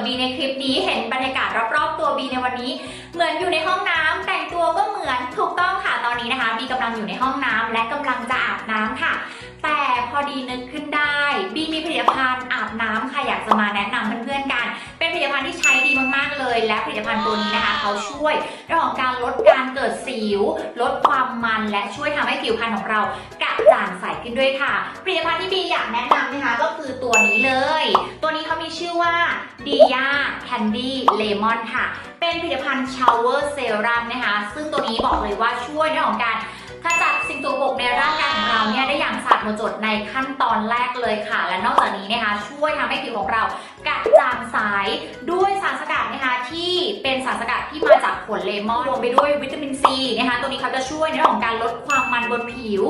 กับบีในคลิปนี้เห็นบรรยากาศรอบๆตัวบีในวันนี้ เหมือนอยู่ในห้องน้ำแต่งตัวก็เหมือนถูกต้องค่ะตอนนี้นะคะบีกำลังอยู่ในห้องน้ำและกำลังจะอาบน้ำค่ะ แต่พอดีนึกขึ้นได้ บีมีผลิตภัณฑ์อาบน้ำค่ะอยากจะมาแนะนำเพื่อนๆกัน เป็นผลิตภัณฑ์ที่ใช้ดีมากๆเลย และผลิตภัณฑ์ตัวนี้นะคะเขาช่วยเรื่องของการลดการเกิดสิว ลดความมันและช่วยทำให้ผิวพรรณของเรากระจ่างใสขึ้นด้วยค่ะผลิตภัณฑ์ที่บีอยากแนะนำนะคะก็คือตัวนี้เลย นี้เขามีชื่า d i a Candy Lemon ค่ะ เป็นผลิตภัณฑ์ Shower Serum นะคะ ซึ่งตัวนี้บอกเลยว่าช่วยเรื่องของการขจัดสิ่งสกปรกในร่างกายของเราเนี่ยได้อย่างสะอาดหมดจดในขั้นตอนแรกเลยค่ะ และนอกจากนี้นะคะช่วยทำให้ผิวของเรากระจ่างใสด้วยสารสกัดนะคะที่เป็นสารสกัดที่มาจากผลเลมอนรวมไปด้วยวิตามินซีนะคะตัวนี้เขาจะช่วยในเรื่องของการลดความมันบนผิว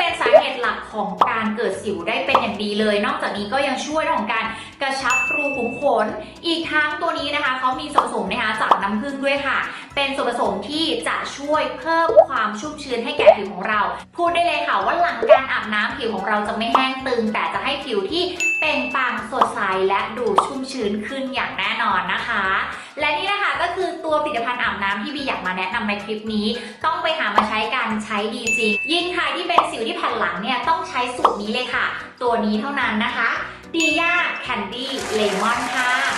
เป็นสาเหตุหลักของการเกิดสิวได้เป็นอย่างดีเลย นอกจากนี้ก็ยังช่วยเรื่องของการกระชับรูขุมขน อีกทั้งตัวนี้นะคะเขามีส่วนผสมนะคะจากน้ำผึ้งด้วยค่ะ เป็นส่วนผสมที่จะช่วยเพิ่มความชุ่มชื้นให้แก่ผิวของเรา พูดได้เลยค่ะว่าหลังการอาบน้ำผิวของเราจะไม่แห้งตึง แต่จะให้ผิวที่เปล่งปังสดใสและดูชุ่มชื้นขึ้นอย่างแน่นอนนะคะ และนี่็คือตัวผลิตภัณฑ์อาบน้ำที่บีอยากมาแนะนำในคลิปนี้ ต้องไปหามาใช้กันใช้ดีจริง ยิ่งใครที่เป็นสิวที่แผ่นหลังเนี่ยต้องใช้สูตรนี้เลยค่ะ ตัวนี้เท่านั้นนะคะดียาแคนดี้เลมอนค่ะ